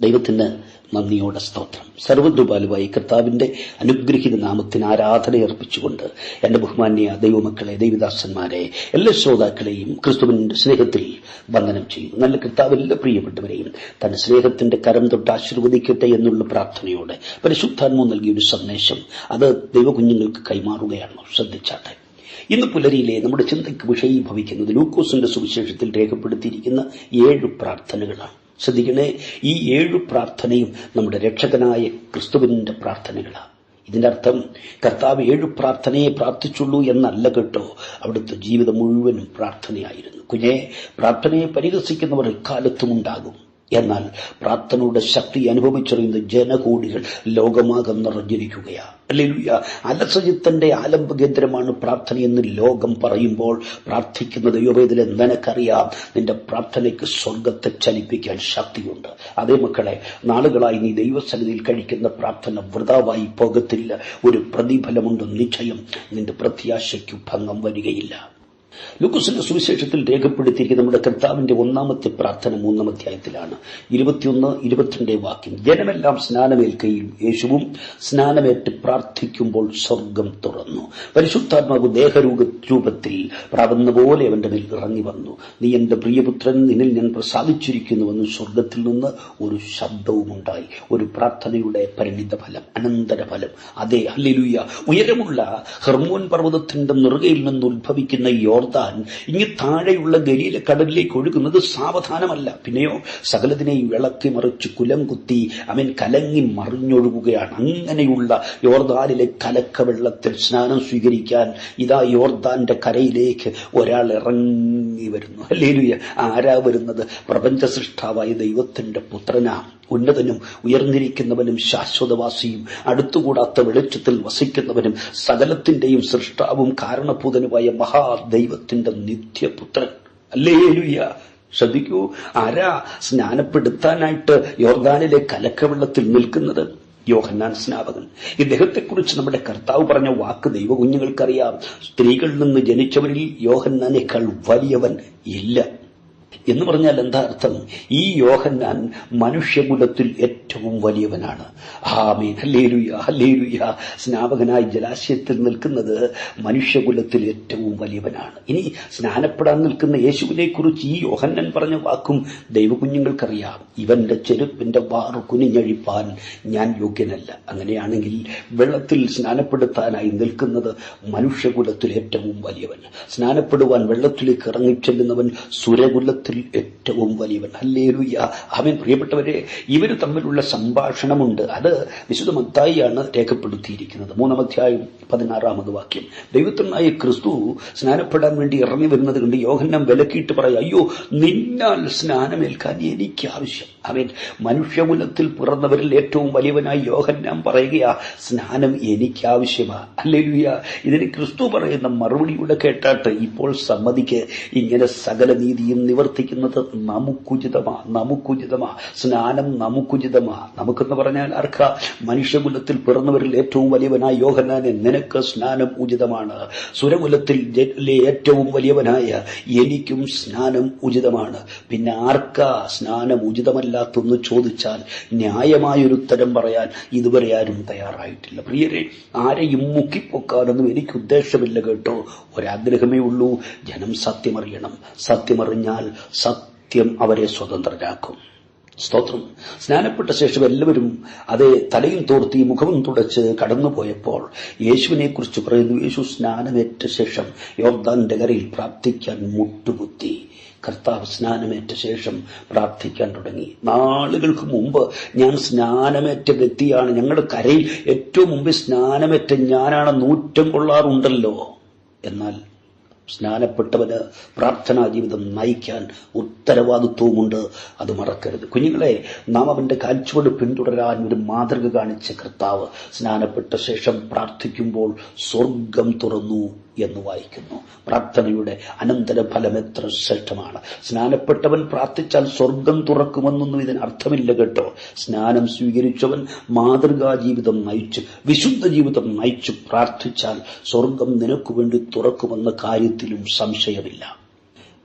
ദൈവത്തിന് നന്ദിയോടെ സ്തോത്രം. സർവദ്രുപാലുവായി കർത്താവിന്റെ അനുഗ്രഹിത നാമത്തിന് ആരാധന അർപ്പിച്ചുകൊണ്ട് എന്റെ ബഹുമാന്യ ദൈവമക്കളെ ദൈവദാസന്മാരെ എല്ലാ ശ്രോതാക്കളെയും ക്രിസ്തുവിന്റെ സ്നേഹത്തിൽ വന്ദനം ചെയ്യുന്നു നല്ല കർത്താവ് എല്ലാ പ്രിയപ്പെട്ടവരെയും തന്റെ സ്നേഹത്തിന്റെ കരം തൊട്ട് ആശീർവദിക്കട്ടെ എന്നുള്ള പ്രാർത്ഥനയോടെ പരിശുദ്ധാത്മ നൽകിയ ഒരു സന്ദേശം അത് ദൈവകുഞ്ഞുങ്ങൾക്ക് കൈമാറുകയാണ് ശ്രദ്ധിച്ചാട്ടെ. ഇന്ന് പുലരിയിലെ നമ്മുടെ ചിന്തയ്ക്ക് വിഷയീഭവിക്കുന്നത് ലൂക്കോസിന്റെ സുവിശേഷത്തിൽ രേഖപ്പെടുത്തിയിരിക്കുന്ന ഏഴ് പ്രാർത്ഥനകളാണ്. ശ്രദ്ധിക്കണേ ഈ ഏഴു പ്രാർത്ഥനയും നമ്മുടെ രക്ഷകനായ ക്രിസ്തുവിന്റെ പ്രാർത്ഥനകളാണ്. ഇതിന്റെ അർത്ഥം കർത്താവ് ഏഴു പ്രാർത്ഥനയെ പ്രാർത്ഥിച്ചുള്ളൂ എന്നല്ല കേട്ടോ അവിടുത്തെ ജീവിതം മുഴുവനും പ്രാർത്ഥനയായിരുന്നു. കുഞ്ഞെ പ്രാർത്ഥനയെ പരിഹസിക്കുന്നവർ എക്കാലത്തും ഉണ്ടാകും എന്നാൽ പ്രാർത്ഥനയുടെ ശക്തി അനുഭവിച്ചറിയുന്ന ജനകൂടികൾ ലോകമാകം നിറഞ്ഞിരിക്കുകയാണ്. അല്ലെലുയ്യ അലസജിത്തന്റെ ആലംബ കേന്ദ്രമാണ് പ്രാർത്ഥനയെന്ന് ലോകം പറയുമ്പോൾ പ്രാർത്ഥിക്കുന്ന ദൈവവേദിലെ നിനക്കറിയാം. നിന്റെ പ്രാർത്ഥനയ്ക്ക് സ്വർഗത്തെ ചലിപ്പിക്കാൻ ശക്തിയുണ്ട്. അതേ മക്കളെ നാളുകളായി നീ ദൈവസന്നിധിയിൽ കഴിക്കുന്ന പ്രാർത്ഥന വൃതാവായി പോകത്തില്ല. ഒരു പ്രതിഫലമുണ്ട് നിശ്ചയം. നിന്റെ പ്രത്യാശയ്ക്ക് ഭംഗം വരികയില്ല. ലൂക്കോസിന്റെ സുവിശേഷത്തിൽ രേഖപ്പെടുത്തിയിരിക്കുന്ന നമ്മുടെ കർത്താവിന്റെ ഒന്നാമത്തെ പ്രാർത്ഥന മൂന്നാം അധ്യായത്തിലാണ്. ഇരുപത്തിയൊന്ന് ഇരുപത്തിരണ്ട് വാക്യം. ജനമെല്ലാം സ്നാനമേൽക്കയും യേശുവും സ്നാനമേറ്റ് പ്രാർത്ഥിക്കുമ്പോൾ സ്വർഗം തുറന്നു. പരിശുദ്ധാത്മാവ് ദേഹരൂപ രൂപത്തിൽ പ്രാവുന്ന പോലെ അവന്റെ മേൽ ഇറങ്ങി വന്നു. നീ എന്റെ പ്രിയപുത്രൻ നിന്നിൽ ഞാൻ പ്രസാദിച്ചിരിക്കുന്നുവെന്ന് സ്വർഗത്തിൽ നിന്ന് ഒരു ശബ്ദവും ഉണ്ടായി. ഒരു പ്രാർത്ഥനയുടെ പരിണിത ഫലം അനന്തര ഫലം. അതെ അല്ലിലുയ്യ ഉയരമുള്ള ഹെർമോൻ പർവതത്തിന്റെ നെറുകയിൽ നിന്ന് ഉത്ഭവിക്കുന്ന യോർദാൻ ഇങ്ങ് താഴെയുള്ള ഗലീല കടലിലേക്ക് ഒഴുകുന്നത് സാവധാനമല്ല. പിന്നെയോ സകലതിനെയും വിളക്കി മറിച്ച് കുലം കുത്തി അവൻ കലങ്ങി മറിഞ്ഞൊഴുകുകയാണ്. അങ്ങനെയുള്ള യോർദാനിലെ കലക്ക വെള്ളത്തിൽ സ്നാനം സ്വീകരിക്കാൻ ഇതാ യോർദാന്റെ കരയിലേക്ക് ഒരാൾ ഇറങ്ങി വരുന്നു. അല്ലേലുയ ആരാ വരുന്നത്? പ്രപഞ്ച സൃഷ്ടാവായ ദൈവത്തിന്റെ പുത്രനാ. ഉന്നതനും ഉയർന്നിരിക്കുന്നവനും ശാശ്വതവാസിയും അടുത്തുകൂടാത്ത വെളിച്ചത്തിൽ വസിക്കുന്നവനും സകലത്തിന്റെയും സൃഷ്ടാവും കാരണഭൂതനുമായ മഹാദൈവത്തിന്റെ നിത്യപുത്രൻ. അല്ലേ ശ്രദ്ധിക്കൂ ആരാ സ്നാനപ്പെടുത്താനായിട്ട് യോർദാനിലെ കലക്കവെള്ളത്തിൽ നിൽക്കുന്നത്? യോഹന്നാൻ സ്നാപകൻ. ഇദ്ദേഹത്തെക്കുറിച്ച് നമ്മുടെ കർത്താവ് പറഞ്ഞ വാക്ക് ദൈവകുഞ്ഞുങ്ങൾക്കറിയാം. സ്ത്രീകളിൽ നിന്ന് ജനിച്ചവരിൽ യോഹന്നാനേക്കാൾ വലിയവൻ ഇല്ല. എന്ന് പറഞ്ഞാൽ എന്താ അർത്ഥം? ഈ യോഹന്നാൻ മനുഷ്യകുലത്തിൽ ഏറ്റവും വലിയവനാണ്. ആമീൻ. Hallelujah hallelujah. സ്നാപകനായി ജലാശയത്തിൽ നിൽക്കുന്നത് മനുഷ്യകുലത്തിൽ ഏറ്റവും വലിയവനാണ്. ഇനി സ്നാനപ്പെടാൻ നിൽക്കുന്ന യേശുവിനെ കുറിച്ച് ഈ യോഹന്നൻ പറഞ്ഞ വാക്കും ദൈവകുഞ്ഞുങ്ങൾക്കറിയാം. ഇവന്റെ ചെരുപ്പിന്റെ വാറു കുനിഞ്ഞഴിപ്പാൻ ഞാൻ യോഗ്യനല്ല. അങ്ങനെയാണെങ്കിൽ വെള്ളത്തിൽ സ്നാനപ്പെടുത്താനായി നിൽക്കുന്നത് മനുഷ്യകുലത്തിൽ ഏറ്റവും വലിയവൻ. സ്നാനപ്പെടുവാൻ വെള്ളത്തിലേക്ക് ഇറങ്ങിച്ചെല്ലുന്നവൻ സുരകുലത്തിൽ ഏറ്റവും വലിയവൻ. അല്ലേലുയ്യ അവൻ പ്രിയപ്പെട്ടവരെ ഇവർ തമ്മിലുള്ള സംഭാഷണമുണ്ട്. അത് വിശുദ്ധ മത്തായിയാണ് രേഖപ്പെടുത്തിയിരിക്കുന്നത്. മൂന്നാം അധ്യായം പതിനാറാമത് വാക്യം. ദൈവത്തിനായ ക്രിസ്തു സ്നാനപ്പെടാൻ വേണ്ടി ഇറങ്ങി വരുന്നത് കണ്ട് യോഹന്നം വിലക്കിയിട്ട് പറയാം അയ്യോ നിന്നാൽ സ്നാനമേൽക്കാൻ എനിക്ക് ആവശ്യം അവൻ മനുഷ്യകുലത്തിൽ പിറന്നവരിൽ ഏറ്റവും വലിയവനായി യോഹൻ ഞാൻ പറയുകയാ സ്നാനം എനിക്ക് ആവശ്യമാ അല്ലേലുയ്യ ഇതിന് ക്രിസ്തു പറയുന്ന മറുപടിയുടെ കേട്ടാട്ട് ഇപ്പോൾ സമ്മതിക്ക്. ഇങ്ങനെ സകല നീതിയും നിവർത്തിക്കുന്നത് നമുക്കുചിതമാ നമുക്കുചിതമാ. സ്നാനം നമുക്കുചിതമാ. നമുക്കെന്ന് പറഞ്ഞാൽ ആർക്ക? മനുഷ്യകുലത്തിൽ പിറന്നവരിൽ ഏറ്റവും വലിയവനായ യോഹനാനെ നിനക്ക് സ്നാനം ഉചിതമാണ്. സുരകുലത്തിൽ ഏറ്റവും വലിയവനായ എനിക്കും സ്നാനം ഉചിതമാണ്. പിന്നെ ആർക്കാ സ്നാനം ഉചിതമല്ലാത്തൊന്ന് ചോദിച്ചാൽ ന്യായമായൊരു ഉത്തരം പറയാൻ ഇതുവരെ ആരും തയ്യാറായിട്ടില്ല. പ്രിയരെ ആരെയും മുക്കിപ്പൊക്കാനൊന്നും എനിക്ക് ഉദ്ദേശമില്ല കേട്ടോ. ഒരാഗ്രഹമേ ഉള്ളൂ. ജനം സത്യമറിയണം. സത്യമറിഞ്ഞാൽ സത്യം അവരെ സ്വതന്ത്രരാക്കും. സ്തോത്രം. സ്നാനപ്പെട്ട ശേഷം എല്ലാവരും അതേ തലയും തോർത്തി മുഖവും തുടച്ച് കടന്നുപോയപ്പോൾ യേശുവിനെ കുറിച്ച് പറയുന്നു യേശു സ്നാനമേറ്റ ശേഷം യോർദാന്റെ കരയിൽ പ്രാർത്ഥിക്കാൻ മുട്ടുകുത്തി. കർത്താവ് സ്നാനമേറ്റ ശേഷം പ്രാർത്ഥിക്കാൻ തുടങ്ങി. നാളുകൾക്ക് മുമ്പ് ഞാൻ സ്നാനമേറ്റ വ്യക്തിയാണ് ഞങ്ങളുടെ കരയിൽ ഏറ്റവും മുമ്പ് സ്നാനമേറ്റ ഞാനാണ്. നൂറ്റം കൊള്ളാറുണ്ടല്ലോ. എന്നാൽ സ്നാനപ്പെട്ടവന് പ്രാർത്ഥനാ ജീവിതം നയിക്കാൻ ഉത്തരവാദിത്വമുണ്ട് അത് മറക്കരുത്. കുഞ്ഞുങ്ങളെ നാം അവന്റെ കാൽച്ചുവട് പിന്തുടരാൻ ഒരു മാതൃക കാണിച്ച കർത്താവ് സ്നാനപ്പെട്ട ശേഷം പ്രാർത്ഥിക്കുമ്പോൾ സ്വർഗം തുറന്നു. എന്ന് വായിക്കുന്നു. പ്രാർത്ഥനയുടെ അനന്തരഫലം എത്ര ശ്രേഷ്ഠമാണ്. സ്നാനപ്പെട്ടവൻ പ്രാർത്ഥിച്ചാൽ സ്വർഗം തുറക്കുമെന്നൊന്നും ഇതിന് അർത്ഥമില്ല കേട്ടോ. സ്നാനം സ്വീകരിച്ചവൻ മാതൃകാ ജീവിതം നയിച്ച് വിശുദ്ധ ജീവിതം നയിച്ച് പ്രാർത്ഥിച്ചാൽ സ്വർഗം നിനക്കു വേണ്ടി തുറക്കുമെന്ന കാര്യത്തിലും സംശയമില്ല.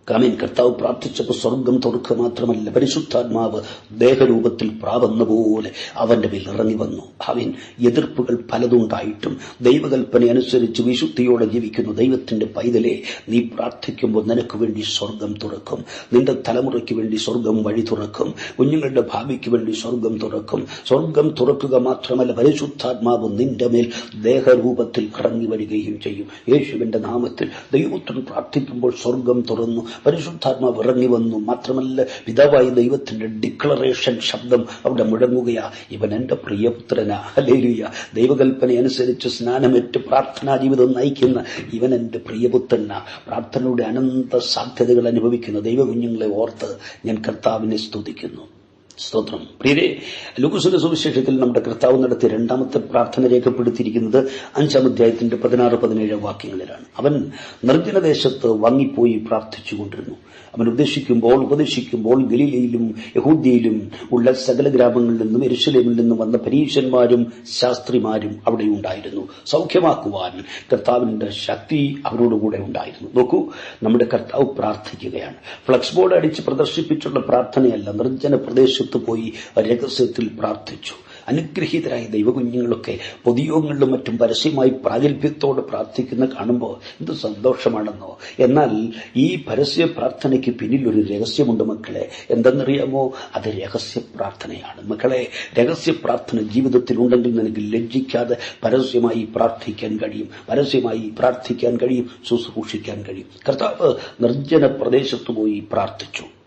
കാമേൻ കർത്താവ് പ്രാർത്ഥിച്ചപ്പോൾ സ്വർഗം തുറക്കുക മാത്രമല്ല പരിശുദ്ധാത്മാവ് ദേഹരൂപത്തിൽ പ്രാവെന്ന പോലെ അവന്റെ മേൽ ഇറങ്ങി വന്നു. അവൻ എതിർപ്പുകൾ പലതുണ്ടായിട്ടും ദൈവകൽപ്പന അനുസരിച്ച് വിശുദ്ധിയോടെ ജീവിക്കുന്നു ദൈവത്തിന്റെ പൈതലെ നീ പ്രാർത്ഥിക്കുമ്പോൾ നിനക്ക് വേണ്ടി സ്വർഗം തുറക്കും. നിന്റെ തലമുറയ്ക്ക് വേണ്ടി സ്വർഗം വഴി തുറക്കും. കുഞ്ഞുങ്ങളുടെ ഭാവിക്ക് വേണ്ടി സ്വർഗം തുറക്കും. സ്വർഗം തുറക്കുക മാത്രമല്ല പരിശുദ്ധാത്മാവ് നിന്റെ മേൽ ദേഹരൂപത്തിൽ ഇറങ്ങി വരികയും ചെയ്യും. യേശുവിന്റെ നാമത്തിൽ ദൈവത്തിൽ പ്രാർത്ഥിക്കുമ്പോൾ സ്വർഗം തുറന്നു. പരിശുദ്ധാത്മാവ് ഇറങ്ങി വന്നു. മാത്രമല്ല പിതാവായ ദൈവത്തിന്റെ ഡിക്ലറേഷൻ ശബ്ദം അവിടെ മുഴങ്ങുകയാ. ഇവൻ എന്റെ പ്രിയപുത്രനാ. അലേലുയ ദൈവകൽപ്പന അനുസരിച്ച് സ്നാനമേറ്റ് പ്രാർത്ഥനാ ജീവിതം നയിക്കുന്ന ഇവൻ എന്റെ പ്രിയപുത്രനാ. പ്രാർത്ഥനയുടെ അനന്ത സാധ്യതകൾ അനുഭവിക്കുന്ന ദൈവകുഞ്ഞുങ്ങളെ ഓർത്ത് ഞാൻ കർത്താവിനെ സ്തുതിക്കുന്നു. സ്തോത്രം. പ്രിയരെ ലൂക്കോസിന്റെ സുവിശേഷത്തിൽ നമ്മുടെ കർത്താവ് നടത്തിയ രണ്ടാമത്തെ പ്രാർത്ഥന രേഖപ്പെടുത്തിയിരിക്കുന്നത് അഞ്ചാം അധ്യായത്തിന്റെ പതിനാറ് പതിനേഴ് വാക്യങ്ങളിലാണ്. അവൻ നിർജനദേശത്ത് വാങ്ങിപ്പോയി പ്രാർത്ഥിച്ചുകൊണ്ടിരുന്നു. അവൻ ഉദ്ദേശിക്കുമ്പോൾ ഉപദേശിക്കുമ്പോൾ ഗലീലയിലും യഹൂദ്യയിലും ഉള്ള സകല ഗ്രാമങ്ങളിൽ നിന്നും എരുശലേമിൽ നിന്നും വന്ന പരീക്ഷന്മാരും ശാസ്ത്രിമാരും അവിടെ ഉണ്ടായിരുന്നു. സൗഖ്യമാക്കുവാൻ കർത്താവിന്റെ ശക്തി അവരോടുകൂടെ ഉണ്ടായിരുന്നു. നോക്കൂ നമ്മുടെ കർത്താവ് പ്രാർത്ഥിക്കുകയാണ്. ഫ്ലക്സ് ബോർഡ് അടിച്ച് പ്രദർശിപ്പിച്ചുള്ള പ്രാർത്ഥനയല്ല നിർജന പ്രദേശത്ത് പോയി രഹസ്യത്തിൽ പ്രാർത്ഥിച്ചു. അനുഗ്രഹീതരായ ദൈവകുഞ്ഞുങ്ങളൊക്കെ പൊതുയോഗങ്ങളിലും മറ്റും പരസ്യമായി പ്രാഗൽഭ്യത്തോടെ പ്രാർത്ഥിക്കുന്ന കാണുമ്പോൾ എന്ത് സന്തോഷമാണെന്നോ. എന്നാൽ ഈ പരസ്യ പ്രാർത്ഥനയ്ക്ക് പിന്നിൽ ഒരു രഹസ്യമുണ്ട് മക്കളെ. എന്തെന്നറിയാമോ? അത് രഹസ്യ പ്രാർത്ഥനയാണ്. മക്കളെ രഹസ്യ പ്രാർത്ഥന ജീവിതത്തിൽ ഉണ്ടെങ്കിൽ നിനക്ക് ലജ്ജിക്കാതെ പരസ്യമായി പ്രാർത്ഥിക്കാൻ കഴിയും. പരസ്യമായി പ്രാർത്ഥിക്കാൻ കഴിയും. ശുശ്രൂഷിക്കാൻ കഴിയും. കർത്താവ് നിർജന പ്രദേശത്ത് പോയി പ്രാർത്ഥിച്ചു.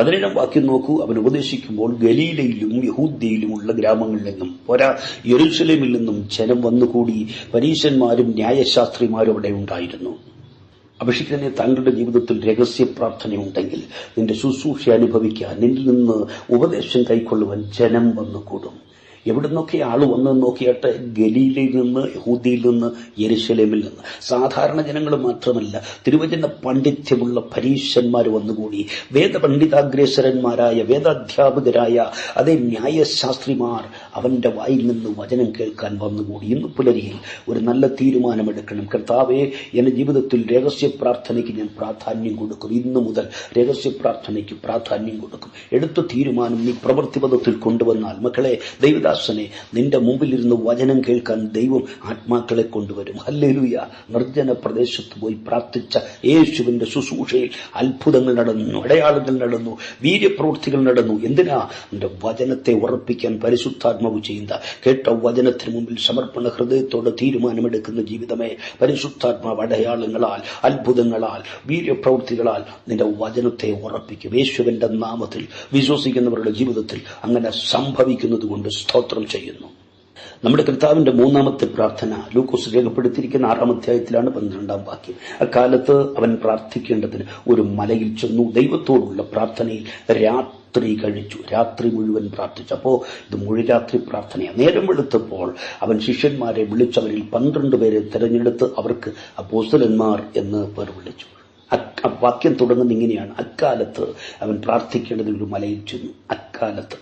പതിനേഴാം വാക്യം നോക്കൂ. അവൻ ഉപദേശിക്കുമ്പോൾ ഗലീലയിലും യഹൂദ്യയിലുമുള്ള ഗ്രാമങ്ങളിൽ നിന്നും പോരാ യെരുസലേമിൽ നിന്നും ജനം വന്നുകൂടി പരീശന്മാരും ന്യായശാസ്ത്രിമാരും അവിടെ ഉണ്ടായിരുന്നു. അഭിഷിക്കനെ താങ്കളുടെ ജീവിതത്തിൽ രഹസ്യ പ്രാർത്ഥനയുണ്ടെങ്കിൽ നിന്റെ ശുശ്രൂഷ അനുഭവിക്കാൻ നിന്നിൽ നിന്ന് ഉപദേശം കൈക്കൊള്ളുവാൻ ജനം വന്നുകൂടും. എവിടുന്നൊക്കെ ആൾ വന്ന് നോക്കിയിട്ട് ഗലീലയിൽ നിന്ന് ഹൂദിയിൽ നിന്ന് യെരുശലേമിൽ നിന്ന്. സാധാരണ ജനങ്ങൾ മാത്രമല്ല തിരുവചന പാണ്ഡിത്യമുള്ള പരീക്ഷന്മാർ വന്നുകൂടി. വേദപണ്ഡിതാഗ്രേസരന്മാരായ വേദാധ്യാപകരായ അതേ ന്യായശാസ്ത്രിമാർ അവന്റെ വായിൽ നിന്ന് വചനം കേൾക്കാൻ വന്നുകൂടി. ഇന്ന് പുലരിയിൽ ഒരു നല്ല തീരുമാനമെടുക്കണം. കർത്താവെ എന്റെ ജീവിതത്തിൽ രഹസ്യ പ്രാർത്ഥനയ്ക്ക് ഞാൻ പ്രാധാന്യം കൊടുക്കും. ഇന്നു മുതൽ രഹസ്യ പ്രാർത്ഥനയ്ക്ക് പ്രാധാന്യം കൊടുക്കും. എടുത്ത തീരുമാനം നീ പ്രവൃത്തിപഥത്തിൽ കൊണ്ടുവന്നാൽ. മക്കളെ ദൈവദാസനെ നിന്റെ മുമ്പിലിരുന്ന് വചനം കേൾക്കാൻ ദൈവം ആത്മാക്കളെ കൊണ്ടുവരും. ഹല്ലേലൂയ. നിർജന പ്രദേശത്ത് പോയി പ്രാർത്ഥിച്ച യേശുവിന്റെ ശുശ്രൂഷയിൽ അത്ഭുതങ്ങൾ നടന്നു അടയാളങ്ങൾ നടന്നു വീര്യപ്രവൃത്തികൾ നടന്നു. എന്തിനാ? നിന്റെ വചനത്തെ ഉറപ്പിക്കാൻ പരിശുദ്ധാത്മാവ് ചെയ്യുന്ന. കേട്ട വചനത്തിന് മുമ്പിൽ സമർപ്പണ ഹൃദയത്തോടെ തീരുമാനമെടുക്കുന്ന ജീവിതമേ പരിശുദ്ധാത്മാവ് അടയാളങ്ങളാൽ അത്ഭുതങ്ങളാൽ വീര്യപ്രവൃത്തികളാൽ നിന്റെ വചനത്തെ ഉറപ്പിക്കും. യേശുവിന്റെ നാമത്തിൽ വിശ്വസിക്കുന്നവരുടെ ജീവിതത്തിൽ അങ്ങനെ സംഭവിക്കുന്നത് കൊണ്ട് സ്തോത്രം ചെയ്യുന്നു. നമ്മുടെ കർത്താവിന്റെ മൂന്നാമത്തെ പ്രാർത്ഥന ലൂക്കോസ് രേഖപ്പെടുത്തിയിരിക്കുന്ന ആറാം അധ്യായത്തിലാണ് പന്ത്രണ്ടാം വാക്യം. അക്കാലത്ത് അവൻ പ്രാർത്ഥിക്കേണ്ടതിന് ഒരു മലയിൽ ചെന്നു ദൈവത്തോടുള്ള പ്രാർത്ഥനയിൽ രാത്രി കഴിച്ചു. രാത്രി മുഴുവൻ പ്രാർത്ഥിച്ചു. അപ്പോ ഇത് മുഴുരാത്രി പ്രാർത്ഥനയാണ് നേരം വെളുത്തപ്പോൾ അവൻ ശിഷ്യന്മാരെ വിളിച്ചവരിൽ പന്ത്രണ്ട് പേരെ തെരഞ്ഞെടുത്ത് അവർക്ക് അപ്പോസ്തലന്മാർ എന്ന് പേർ വിളിച്ചു. വാക്യം തുടങ്ങുന്ന ഇങ്ങനെയാണ്. അക്കാലത്ത് അവൻ പ്രാർത്ഥിക്കേണ്ടതിന് ഒരു മലയിൽ ചെന്നു. അക്കാലത്ത്.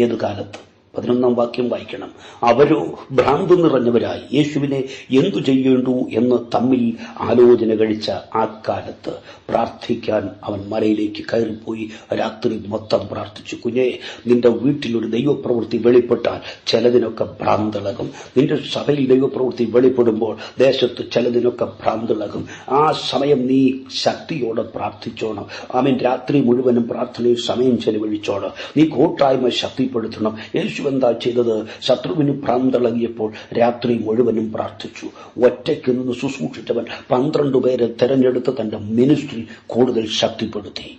ഏതു കാലത്ത്? പതിനൊന്നാം വാക്യം വായിക്കണം. അവരോ ഭ്രാന്ത് നിറഞ്ഞവരായി. യേശുവിനെ എന്തു ചെയ്യേണ്ടു എന്ന് തമ്മിൽ ആലോചന കഴിച്ച ആ കാലത്ത് പ്രാർത്ഥിക്കാൻ അവൻ മലയിലേക്ക് കയറിപ്പോയി. രാത്രി മൊത്തം പ്രാർത്ഥിച്ചു. കുഞ്ഞെ നിന്റെ വീട്ടിലൊരു ദൈവപ്രവൃത്തി വെളിപ്പെട്ടാൽ ചിലതിനൊക്കെ ഭ്രാന്തളകും. നിന്റെ സഭയിൽ ദൈവപ്രവൃത്തി വെളിപ്പെടുമ്പോൾ ദേശത്ത് ചിലതിനൊക്കെ ഭ്രാന്തളകും. ആ സമയം നീ ശക്തിയോടെ പ്രാർത്ഥിച്ചോണം. അവൻ രാത്രി മുഴുവനും പ്രാർത്ഥനയിൽ സമയം ചെലവഴിച്ചോണം. നീ കൂട്ടായ്മ ശക്തിപ്പെടുത്തണം. യേശു എന്താ ചെയ്തത്? ശത്രുവിന് ഭ്രാന്തളകിയപ്പോൾ രാത്രി മുഴുവനും പ്രാർത്ഥിച്ചു. ഒറ്റയ്ക്ക് നിന്ന് ശുശ്രൂഷിച്ചവൻ പന്ത്രണ്ട് പേരെ തെരഞ്ഞെടുത്ത് തന്റെ മിനിസ്ട്രി കൂടുതൽ ശക്തിപ്പെടുത്തി.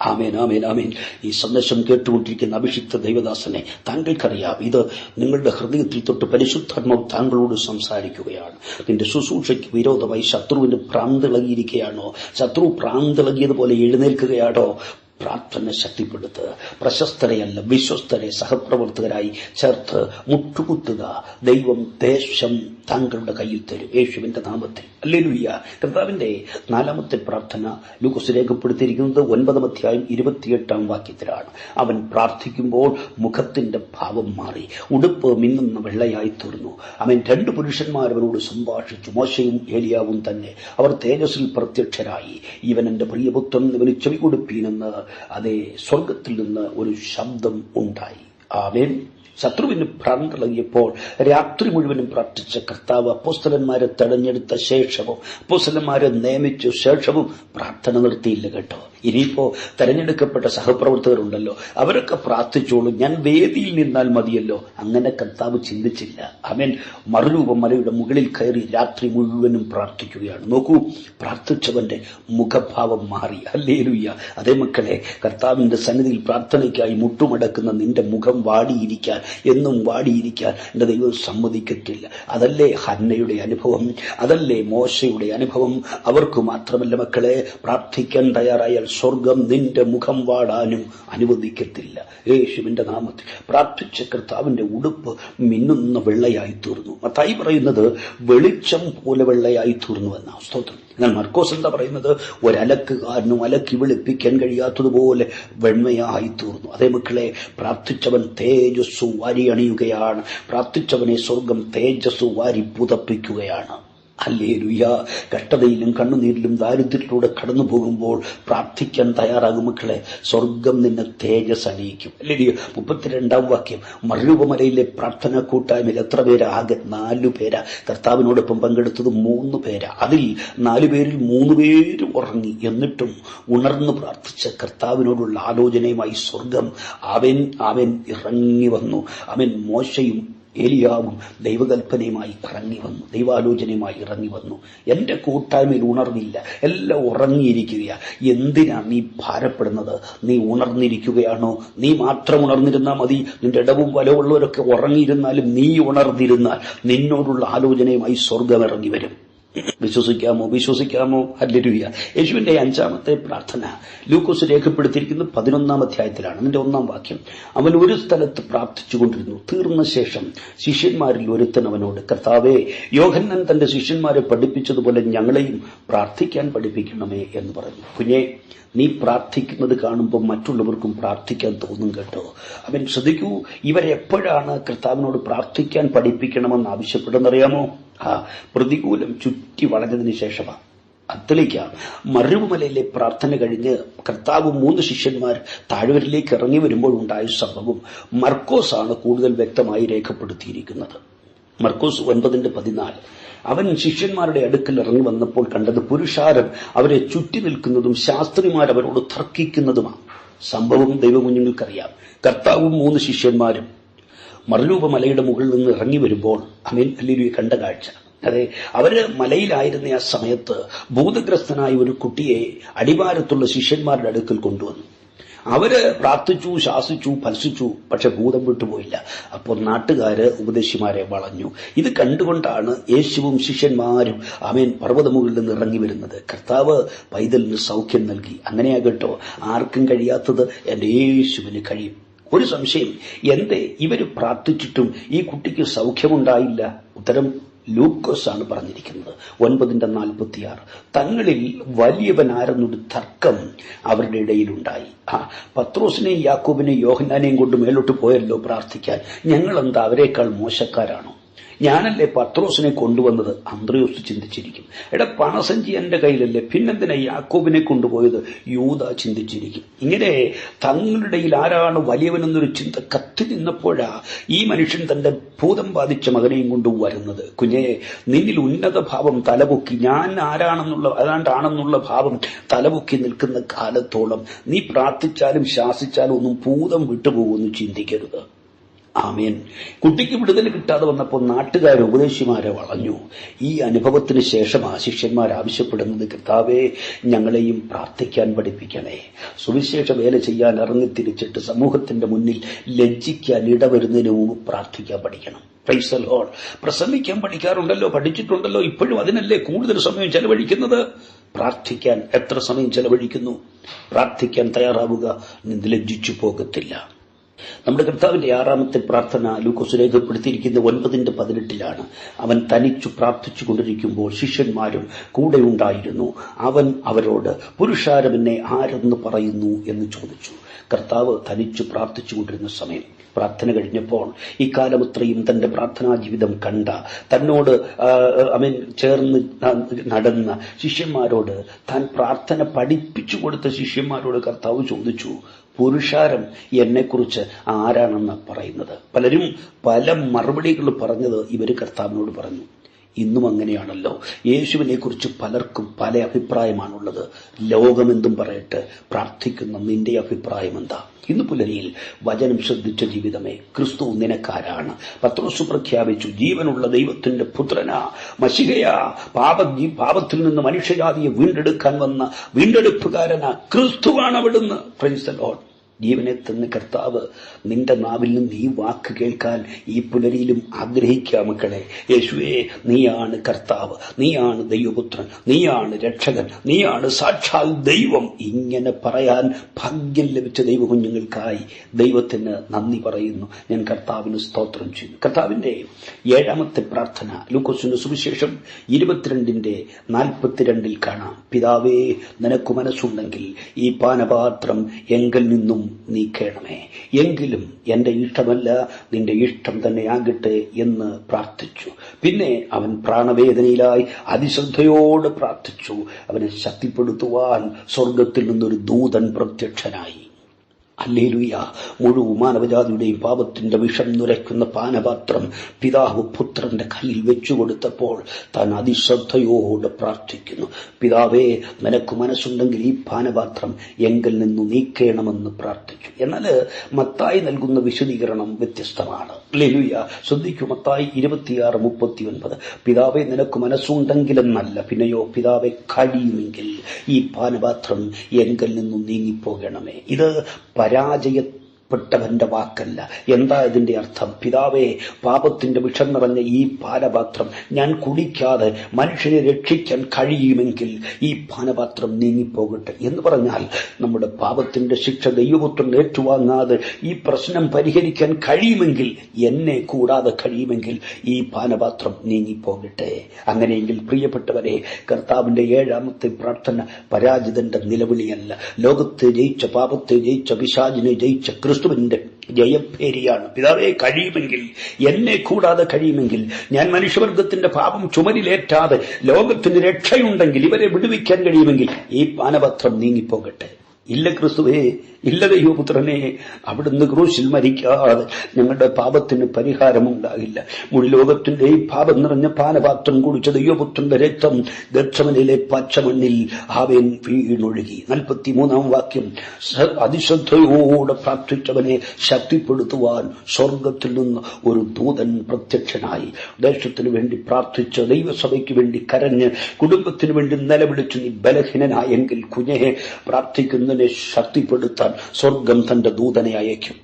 ആമേൻ ആമേൻ ആമേൻ. ഈ സന്ദേശം കേട്ടുകൊണ്ടിരിക്കുന്ന അഭിഷിക്ത ദൈവദാസനെ താങ്കൾക്കറിയാം. ഇത് നിങ്ങളുടെ ഹൃദയത്തിൽ തൊട്ട് പരിശുദ്ധാത്മാവ് താങ്കളോട് സംസാരിക്കുകയാണ്. നിന്റെ ശുശ്രൂഷയ്ക്ക് വിരോധമായി ശത്രുവിന് ഭ്രാന്തിളകിയിരിക്കുകയാണോ? ശത്രു ഭ്രാന്തിളകിയതുപോലെ എഴുന്നേൽക്കുകയാണോ? പ്രാർത്ഥന ശക്തിപ്പെടുത്തുക പ്രശസ്തരെയല്ല വിശ്വസ്തരെ സഹപ്രവർത്തകരായി ചേർത്ത് മുട്ടുകുത്തുക. ദൈവം ദേശം താങ്കളുടെ കയ്യിൽ തരും. യേശുവിന്റെ നാമത്തിൽ. അല്ലെലുയ്യ കർത്താവിന്റെ നാലാമത്തെ പ്രാർത്ഥന ലൂക്കോസ് രേഖപ്പെടുത്തിയിരിക്കുന്നത് ഒൻപതാം അധ്യായം ഇരുപത്തിയെട്ടാം വാക്യത്തിലാണ്. അവൻ പ്രാർത്ഥിക്കുമ്പോൾ മുഖത്തിന്റെ ഭാവം മാറി. ഉടുപ്പ് മിന്നുന്ന വെള്ളയായി തീർന്നു. അവൻ രണ്ട് പുരുഷന്മാർ അവനോട് സംഭാഷിച്ചു. മോശയും ഏലിയാവും തന്നെ. അവർ തേജസ്സിൽ പ്രത്യക്ഷരായി. ഇവൻ എന്റെ പ്രിയപുത്രൻ ഇവന് ചെവി കൊടുപ്പീനെന്ന് അതേ സ്വർഗത്തിൽ നിന്ന് ഒരു ശബ്ദം ഉണ്ടായി. ആമേൻ. ശത്രുവിന് ഭ്രാന്തളകിയപ്പോൾ രാത്രി മുഴുവനും പ്രാർത്ഥിച്ച കർത്താവ് അപ്പോസ്തലന്മാരെ തെരഞ്ഞെടുത്ത ശേഷവും അപ്പോസ്തലന്മാരെ നിയമിച്ച ശേഷവും പ്രാർത്ഥന നിർത്തിയില്ല കേട്ടോ. ഇനിയിപ്പോ തെരഞ്ഞെടുക്കപ്പെട്ട സഹപ്രവർത്തകരുണ്ടല്ലോ അവരൊക്കെ പ്രാർത്ഥിച്ചോളൂ ഞാൻ വേദിയിൽ നിന്നാൽ മതിയല്ലോ. അങ്ങനെ കർത്താവ് ചിന്തിച്ചില്ല. അവൻ മറുരൂപം മലയുടെ മുകളിൽ കയറി രാത്രി മുഴുവനും പ്രാർത്ഥിക്കുകയാണ്. നോക്കൂ പ്രാർത്ഥിച്ചവന്റെ മുഖഭാവം മാറി. അല്ലേലുയ്യ അതേ മക്കളെ കർത്താവിന്റെ സന്നിധിയിൽ പ്രാർത്ഥനയ്ക്കായി മുട്ടുമടക്കുന്ന നിന്റെ മുഖം വാടിയിരിക്കാൻ എന്നും വാടിയിരിക്കാൻ എന്റെ ദൈവം സമ്മതിക്കത്തില്ല. അതല്ലേ ഹന്നയുടെ അനുഭവം? അതല്ലേ മോശയുടെ അനുഭവം? അവർക്ക് മാത്രമല്ല മക്കളെ പ്രാർത്ഥിക്കാൻ തയ്യാറായാൽ സ്വർഗം നിന്റെ മുഖം വാടാനും അനുവദിക്കത്തില്ല. യേശുവിന്റെ നാമത്തിൽ പ്രാർത്ഥിച്ച കർത്താവിന്റെ ഉടുപ്പ് മിന്നുന്ന വെള്ളയായി തീർന്നു. മത്തായി പറയുന്നത് വെളിച്ചം പോലെ വെള്ളയായി തീർന്നു എന്ന സ്തോത്രം. എന്നാൽ മർക്കോസ് എന്താ പറയുന്നത്? ഒരലക്കുകാരനും അലക്കി വെളുപ്പിക്കാൻ കഴിയാത്തതുപോലെ വെണ്മയായി തീർന്നു. അതേ മക്കളെ പ്രാർത്ഥിച്ചവൻ തേജസ്സു വാരി അണിയുകയാണ് പ്രാർത്ഥിച്ചവനെ സ്വർഗം തേജസ്സു വാരി പുതപ്പിക്കുകയാണ്. അല്ലേലുയ കഷ്ടതയിലും കണ്ണുനീരിലും ദാരിദ്ര്യത്തിലൂടെ കടന്നു പോകുമ്പോൾ പ്രാർത്ഥിക്കാൻ തയ്യാറാകും മക്കളെ. സ്വർഗം നിന്നെ തേജസ് അണിയിക്കും. അല്ലേ മുപ്പത്തിരണ്ടാം വാക്യം. മറുപമലയിലെ പ്രാർത്ഥന കൂട്ടായ്മയിൽ എത്ര പേരാ? ആകെ നാലു പേരാ. കർത്താവിനോടൊപ്പം പങ്കെടുത്തത് മൂന്ന് പേരാ. അതിൽ നാലു പേരിൽ മൂന്ന് പേര് ഉറങ്ങി. എന്നിട്ടും ഉണർന്നു പ്രാർത്ഥിച്ച കർത്താവിനോടുള്ള ആലോചനയുമായി സ്വർഗം അവൻ അവൻ ഇറങ്ങി വന്നു. അവൻ മോശയും ഏലിയാവും ദൈവകൽപ്പനയുമായി ഇറങ്ങി വന്നു ദൈവാലോചനയുമായി ഇറങ്ങി വന്നു. എന്റെ കൂട്ടായ്മയിൽ ഉണർന്നില്ല. എല്ലാം ഉറങ്ങിയിരിക്കുക എന്തിനാണ് നീ ഭാരപ്പെടുന്നത്? നീ ഉണർന്നിരിക്കുകയാണോ? നീ മാത്രം ഉണർന്നിരുന്നാൽ മതി. നിന്റെ ഇടവും വലവുള്ളവരൊക്കെ ഉറങ്ങിയിരുന്നാലും നീ ഉണർന്നിരുന്നാൽ നിന്നോടുള്ള ആലോചനയുമായി സ്വർഗം ഇറങ്ങി വരും. വിശ്വസിക്കാമോ? വിശ്വസിക്കാമോ? ഹല്ലേലൂയ. യേശുവിന്റെ അഞ്ചാമത്തെ പ്രാർത്ഥന. ലൂക്കോസ് രേഖപ്പെടുത്തിയിരിക്കുന്നത് പതിനൊന്നാം അധ്യായത്തിലാണ്. അതിന്റെ ഒന്നാം വാക്യം. അവൻ ഒരു സ്ഥലത്ത് പ്രാർത്ഥിച്ചുകൊണ്ടിരുന്നു. തീർന്ന ശേഷം ശിഷ്യന്മാരിൽ ഒരുത്തൻ അവനോട് കർത്താവേ യോഹന്നൻ തന്റെ ശിഷ്യന്മാരെ പഠിപ്പിച്ചതുപോലെ ഞങ്ങളെയും പ്രാർത്ഥിക്കാൻ പഠിപ്പിക്കണമേ എന്ന് പറഞ്ഞു. കുഞ്ഞെ നീ പ്രാർത്ഥിക്കുന്നത് കാണുമ്പോൾ മറ്റുള്ളവർക്കും പ്രാർത്ഥിക്കാൻ തോന്നും കേട്ടോ. അവൻ ശ്രദ്ധിക്കൂ ഇവരെപ്പോഴാണ് കർത്താവിനോട് പ്രാർത്ഥിക്കാൻ പഠിപ്പിക്കണമെന്ന് ആവശ്യപ്പെടുന്നറിയാമോ ആ പ്രതികൂലം ചുറ്റി വളഞ്ഞതിന് ശേഷമാണ് അത്തളിക്ക മരുമലയിലെ പ്രാർത്ഥന കഴിഞ്ഞ് കർത്താവ് മൂന്ന് ശിഷ്യന്മാർ താഴ്വരിലേക്ക് ഇറങ്ങി വരുമ്പോൾ ഉണ്ടായ സംഭവം മർക്കോസാണ് കൂടുതൽ വ്യക്തമായി രേഖപ്പെടുത്തിയിരിക്കുന്നത്. മർക്കോസ് ഒൻപതിന്റെ പതിനാല്. അവൻ ശിഷ്യന്മാരുടെ അടുക്കൽ ഇറങ്ങി വന്നപ്പോൾ കണ്ടത് പുരുഷാരം അവരെ ചുറ്റി നിൽക്കുന്നതും ശാസ്ത്രിമാർ അവരോട് തർക്കിക്കുന്നതുമാണ് സംഭവം ദൈവകുഞ്ഞുങ്ങൾക്കറിയാം. കർത്താവും മൂന്ന് ശിഷ്യന്മാരും മറുരൂപ മലയുടെ മുകളിൽ നിന്ന് ഇറങ്ങി വരുമ്പോൾ അമീൻ അല്ലിരുയെ കണ്ട കാഴ്ച. അതെ അവർ മലയിലായിരുന്ന ആ സമയത്ത് ഭൂതഗ്രസ്തനായ ഒരു കുട്ടിയെ അടിവാരത്തുള്ള ശിഷ്യന്മാരുടെ അടുക്കൽ കൊണ്ടുവന്നു. അവർ പ്രാർത്ഥിച്ചു ശാസിച്ചു ഫലസിച്ചു പക്ഷെ ഭൂതം വിട്ടുപോയില്ല. അപ്പോൾ നാട്ടുകാര് ഉപദേശിമാരെ വളഞ്ഞു. ഇത് കണ്ടുകൊണ്ടാണ് യേശുവും ശിഷ്യന്മാരും അമേൻ പർവതമുകളിൽ നിന്ന് ഇറങ്ങി വരുന്നത്. കർത്താവ് പൈതലിന് സൗഖ്യം നൽകി. അങ്ങനെയാകട്ടോ ആർക്കും കഴിയാത്തത് എന്റെ യേശുവിന് കഴിയും. ഒരു സംശയം എന്തേ ഇവർ പ്രാർത്ഥിച്ചിട്ടും ഈ കുട്ടിക്ക് സൗഖ്യമുണ്ടായില്ല? ഉത്തരം ലൂക്കോസ് ആണ് പറഞ്ഞിരിക്കുന്നത്. ഒൻപതിന്റെ നാൽപ്പത്തിയാറ്. തങ്ങളിൽ വലിയവൻ ആരെന്നൊരു തർക്കം അവരുടെ ഇടയിലുണ്ടായി. ആ പത്രോസിനെയും യാക്കോബിനെയും യോഹനാനെയും കൊണ്ട് മേലോട്ട് പോയല്ലോ പ്രാർത്ഥിക്കാൻ. ഞങ്ങൾ എന്താ അവരെക്കാൾ മോശക്കാരാണോ? ഞാനല്ലേ പത്രോസിനെ കൊണ്ടുവന്നത്? അന്ത്രയോസ് ചിന്തിച്ചിരിക്കും. എടാ പണസഞ്ചി എന്റെ കയ്യിലല്ലേ. പിന്നെന്തിനാ യാക്കോബിനെ കൊണ്ടുപോയത്? യൂത ചിന്തിച്ചിരിക്കും. ഇങ്ങനെ തങ്ങളുടെ ആരാണ് വലിയവനെന്നൊരു ചിന്ത കത്തി നിന്നപ്പോഴാ ഈ മനുഷ്യൻ തന്റെ ഭൂതം ബാധിച്ച മകനെയും കൊണ്ട് വരുന്നത്. കുഞ്ഞെ നിന്നിൽ ഉന്നത ഭാവം തലപൊക്കി. ഞാൻ ആരാണെന്നുള്ള അതാണ്ടാണെന്നുള്ള ഭാവം തലപൊക്കി നിൽക്കുന്ന കാലത്തോളം നീ പ്രാർത്ഥിച്ചാലും ശാസിച്ചാലും ഒന്നും ഭൂതം വിട്ടുപോകുമെന്ന് ചിന്തിക്കരുത്. ആമേൻ. കുട്ടിക്ക് വിടുതൽ കിട്ടാതെ വന്നപ്പോൾ നാട്ടുകാർ ഉപദേശിമാരെ വളഞ്ഞു. ഈ അനുഭവത്തിന് ശേഷം ആ ശിഷ്യന്മാർ ആവശ്യപ്പെടുന്നത് കർത്താവെ ഞങ്ങളെയും പ്രാർത്ഥിക്കാൻ പഠിപ്പിക്കണേ. സുവിശേഷ വേല ചെയ്യാൻ ഇറങ്ങി തിരിച്ചിട്ട് സമൂഹത്തിന്റെ മുന്നിൽ ലജ്ജിക്കാൻ ഇടവരുന്നതിന് മുമ്പ് പ്രാർത്ഥിക്കാൻ പഠിക്കണം. പ്രൈസൽ ഹോൾ പ്രസംഗിക്കാൻ പഠിക്കാറുണ്ടല്ലോ പഠിച്ചിട്ടുണ്ടല്ലോ. ഇപ്പോഴും അതിനല്ലേ കൂടുതൽ സമയം ചെലവഴിക്കുന്നത്? പ്രാർത്ഥിക്കാൻ എത്ര സമയം ചെലവഴിക്കുന്നു? പ്രാർത്ഥിക്കാൻ തയ്യാറാവുക ലജ്ജിച്ചു പോകത്തില്ല. നമ്മുടെ കർത്താവിന്റെ ആറാമത്തെ പ്രാർത്ഥന ലൂക്കോസ് രേഖപ്പെടുത്തിയിരിക്കുന്ന ഒൻപതിന്റെ പതിനെട്ടിലാണ്. അവൻ തനിച്ചു പ്രാർത്ഥിച്ചു കൊണ്ടിരിക്കുമ്പോൾ ശിഷ്യന്മാരും കൂടെ ഉണ്ടായിരുന്നു. അവൻ അവരോട് പുരുഷാരമെന്നെ ആരെന്ന് പറയുന്നു? എന്ന് ചോദിച്ചു. കർത്താവ് തനിച്ചു പ്രാർത്ഥിച്ചു കൊണ്ടിരുന്ന സമയം പ്രാർത്ഥന കഴിഞ്ഞപ്പോൾ ഇക്കാലമത്രയും തന്റെ പ്രാർത്ഥനാ ജീവിതം കണ്ട തന്നോട് അവൻ ചേർന്ന് നടന്ന ശിഷ്യന്മാരോട് താൻ പ്രാർത്ഥന പഠിപ്പിച്ചു കൊടുത്ത ശിഷ്യന്മാരോട് കർത്താവ് ചോദിച്ചു പുരുഷാരം എന്നെക്കുറിച്ച് ആരാണെന്ന് പറയുന്നത്? പലരും പല മറുപടികൾ പറഞ്ഞത് ഇവർ കർത്താവിനോട് പറഞ്ഞു. ഇന്നും അങ്ങനെയാണല്ലോ. യേശുവിനെ കുറിച്ച് പലർക്കും പല അഭിപ്രായമാണുള്ളത്. ലോകമെന്തും പറയട്ടെ പ്രാർത്ഥിക്കുന്ന നിന്റെ അഭിപ്രായം എന്താ? ഇന്ന് പുലരിയിൽ വചനം ശ്രദ്ധിച്ച ജീവിതമേ ക്രിസ്തു നിനക്കാരാണ്. പത്രോസ് പ്രഖ്യാപിച്ചു ജീവനുള്ള ദൈവത്തിന്റെ പുത്രന മഷികയ പാപ പാപത്തിൽ നിന്ന് മനുഷ്യജാതിയെ വീണ്ടെടുക്കാൻ വന്ന വീണ്ടെടുപ്പുകാരന ക്രിസ്തുവാണ് അവിടുന്ന് പ്രൈസ് ലോഡ് ജീവനെ തന്ന കർത്താവ് നിന്റെ നാവിൽ നിന്ന് ഈ വാക്ക് കേൾക്കാൻ ഈ പുലരിയിലും ആഗ്രഹിക്കുക മക്കളെ. യേശുവേ നീയാണ് കർത്താവ് നീയാണ് ദൈവപുത്രൻ നീയാണ് രക്ഷകൻ നീയാണ് സാക്ഷാൽ ദൈവം. ഇങ്ങനെ പറയാൻ ഭാഗ്യം ലഭിച്ച ദൈവകുഞ്ഞുങ്ങൾക്കായി ദൈവത്തിന് നന്ദി പറയുന്നു. ഞാൻ കർത്താവിന് സ്തോത്രം ചെയ്യുന്നു. കർത്താവിന്റെ ഏഴാമത്തെ പ്രാർത്ഥന ലൂക്കോസിന്റെ സുവിശേഷം ഇരുപത്തിരണ്ടിന്റെ നാൽപ്പത്തിരണ്ടിൽ കാണാം. പിതാവേ നിനക്ക് മനസ്സുണ്ടെങ്കിൽ ഈ പാനപാത്രം എങ്കിൽ നിന്നും നീക്കേണമേ. എങ്കിലും എന്റെ ഇഷ്ടമല്ല നിന്റെ ഇഷ്ടം തന്നെ ആകട്ടെ എന്ന് പ്രാർത്ഥിച്ചു. പിന്നെ അവൻ പ്രാണവേദനയിലായി അതിശ്രദ്ധയോട് പ്രാർത്ഥിച്ചു. അവനെ ശക്തിപ്പെടുത്തുവാൻ സ്വർഗത്തിൽ നിന്നൊരു ദൂതൻ പ്രത്യക്ഷനായി. അല്ലേലുയ. മുഴുവൻ മാനവജാതിയുടെയും പാപത്തിന്റെ വിഷം നുരയ്ക്കുന്ന പാനപാത്രം പിതാവ് പുത്രന്റെ കയ്യിൽ വെച്ചുകൊടുത്തപ്പോൾ താൻ അതിശ്രദ്ധയോട് പ്രാർത്ഥിക്കുന്നു. പിതാവേ നിനക്ക് മനസ്സുണ്ടെങ്കിൽ ഈ പാനപാത്രം എങ്കിൽ നിന്നു നീക്കേണമെന്ന് പ്രാർത്ഥിച്ചു. എന്നാൽ മത്തായി നൽകുന്ന വിശദീകരണം വ്യത്യസ്തമാണ്. ലെലുയ ശ്രദ്ധിക്കൂ മത്തായി ഇരുപത്തിയാറ് മുപ്പത്തി ഒൻപത് പിതാവെ നിനക്ക് മനസ്സുണ്ടെങ്കിലെന്നല്ല പിന്നെയോ പിതാവെ കഴിയുമെങ്കിൽ ഈ പാനപാത്രം എങ്കിൽ നിന്നും നീങ്ങിപ്പോകണമേ. ഇത് പരാജയ പരാജയപ്പെട്ടവന്റെ വാക്കല്ല. എന്താ ഇതിന്റെ അർത്ഥം? പിതാവേ പാപത്തിന്റെ വിഷം നിറഞ്ഞ ഈ പാനപാത്രം ഞാൻ കുടിക്കാതെ മനുഷ്യനെ രക്ഷിക്കാൻ കഴിയുമെങ്കിൽ ഈ പാനപാത്രം നീങ്ങിപ്പോകട്ടെ എന്ന് പറഞ്ഞാൽ നമ്മുടെ പാപത്തിന്റെ ശിക്ഷ ദൈവപുത്രൻ ഏറ്റുവാങ്ങാതെ ഈ പ്രശ്നം പരിഹരിക്കാൻ കഴിയുമെങ്കിൽ എന്നെ കൂടാതെ കഴിയുമെങ്കിൽ ഈ പാനപാത്രം നീങ്ങിപ്പോകട്ടെ. അങ്ങനെയെങ്കിൽ പ്രിയപ്പെട്ടവരെ കർത്താവിന്റെ ഏഴാമത്തെ പ്രാർത്ഥന പരാജിതന്റെ നിലവിളിയല്ല. ലോകത്തെ ജയിച്ച പാപത്തെ ജയിച്ച പിശാജിനെ ജയിച്ച ക്രിസ്തുവിന്റെ ജയഭേരിയാണ് പിതാവേ കഴിയുമെങ്കിൽ എന്നെ കൂടാതെ കഴിയുമെങ്കിൽ ഞാൻ മനുഷ്യവർഗത്തിന്റെ പാപം ചുമരിലേറ്റാതെ ലോകത്തിന് രക്ഷയുണ്ടെങ്കിൽ ഇവരെ വിടുവിക്കാൻ കഴിയുമെങ്കിൽ ഈ പാനപത്രം നീങ്ങിപ്പോകട്ടെ. ഇല്ല ക്രിസ്തുവേ ഇല്ല ദൈവപുത്രനെ അവിടുന്ന് ക്രൂശിൽ മരിക്കാതെ ഞങ്ങളുടെ പാപത്തിന് പരിഹാരമുണ്ടാകില്ല. മുഴുലോകത്തിന്റെ ഈ പാപം നിറഞ്ഞ പാനപാത്രം കുടിച്ച ദൈവപുത്രന്റെ രക്തം ദക്ഷമനിലെ പച്ചമണ്ണിൽ ആവേൻ വീണൊഴുകി. നാൽപ്പത്തി മൂന്നാം വാക്യം അതിശ്രദ്ധയോടെ പ്രാർത്ഥിച്ചവനെ ശക്തിപ്പെടുത്തുവാൻ സ്വർഗത്തിൽ നിന്ന് ഒരു ദൂതൻ പ്രത്യക്ഷനായി. ദേശത്തിനു വേണ്ടി പ്രാർത്ഥിച്ച ദൈവസഭയ്ക്ക് വേണ്ടി കരഞ്ഞ് കുടുംബത്തിനു വേണ്ടി നിലവിളിച്ചു നീ ബലഹീനനായെങ്കിൽ കുഞ്ഞെ പ്രാർത്ഥിക്കുന്നതിനെ ശക്തിപ്പെടുത്താൻ സ്വർഗം തന്റെ ദൂതനെ അയക്കും.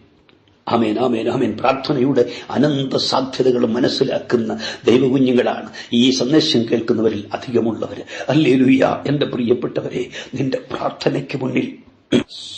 ആമേൻ ആമേൻ ആമേൻ. പ്രാർത്ഥനയുടെ അനന്ത സാധ്യതകൾ മനസ്സിലാക്കുന്ന ദൈവകുഞ്ഞുങ്ങളാണ് ഈ സന്ദേശം കേൾക്കുന്നവരിൽ അധികമുള്ളവര് അല്ലേ ലുയ്യ എന്റെ പ്രിയപ്പെട്ടവരെ നിന്റെ പ്രാർത്ഥനയ്ക്ക് മുന്നിൽ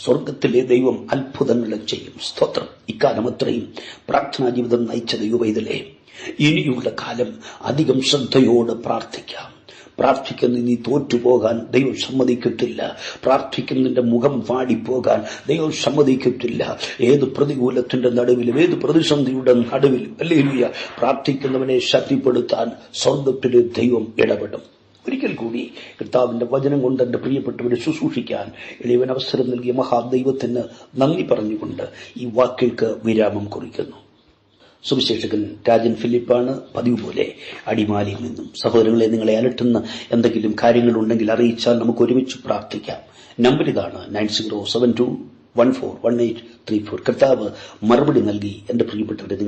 സ്വർഗത്തിലെ ദൈവം അത്ഭുതങ്ങളും ചെയ്യും. സ്തോത്രം. ഇക്കാലം അത്രയും പ്രാർത്ഥനാ ജീവിതം നയിച്ച ദൈവവൈതലേ ഇനിയുള്ള കാലം അധികം ശ്രദ്ധയോട് പ്രാർത്ഥിക്കാം. പ്രാർത്ഥിക്കുന്ന നീ തോറ്റുപോകാൻ ദൈവം സമ്മതിക്കത്തില്ല. പ്രാർത്ഥിക്കുന്നതിന്റെ മുഖം വാടിപ്പോകാൻ ദൈവം സമ്മതിക്കത്തില്ല. ഏത് പ്രതികൂലത്തിന്റെ നടുവിലും ഏത് പ്രതിസന്ധിയുടെ നടുവിലും അല്ലേലുയ പ്രാർത്ഥിക്കുന്നവനെ ശക്തിപ്പെടുത്താൻ സ്വർഗത്തിലെ ദൈവം ഇടപെടും. ഒരിക്കൽ കൂടി കർത്താവിന്റെ വചനം കൊണ്ട് എന്റെ പ്രിയപ്പെട്ടവരെ ശുശ്രൂഷിക്കാൻ ഇളയവൻ അവസരം നൽകിയ മഹാദൈവത്തിന് നന്ദി പറഞ്ഞുകൊണ്ട് ഈ വാക്കുകൾക്ക് വിരാമം കുറിക്കുന്നു. സുവിശേഷകൻ രാജൻ ഫിലിപ്പാണ് പതിവ് പോലെ അടിമാലിയിൽ നിന്നും സഹോദരങ്ങളെ നിങ്ങളെ അലട്ടുന്ന എന്തെങ്കിലും കാര്യങ്ങൾ ഉണ്ടെങ്കിൽ അറിയിച്ചാൽ നമുക്ക് ഒരുമിച്ച് പ്രാർത്ഥിക്കാം. നമ്പർ ഇതാണ് nine zero seven two one four one eight three four. കർത്താവ് മറുപടി നൽകി. എന്റെ പ്രിയപ്പെട്ടവരെ നിങ്ങൾ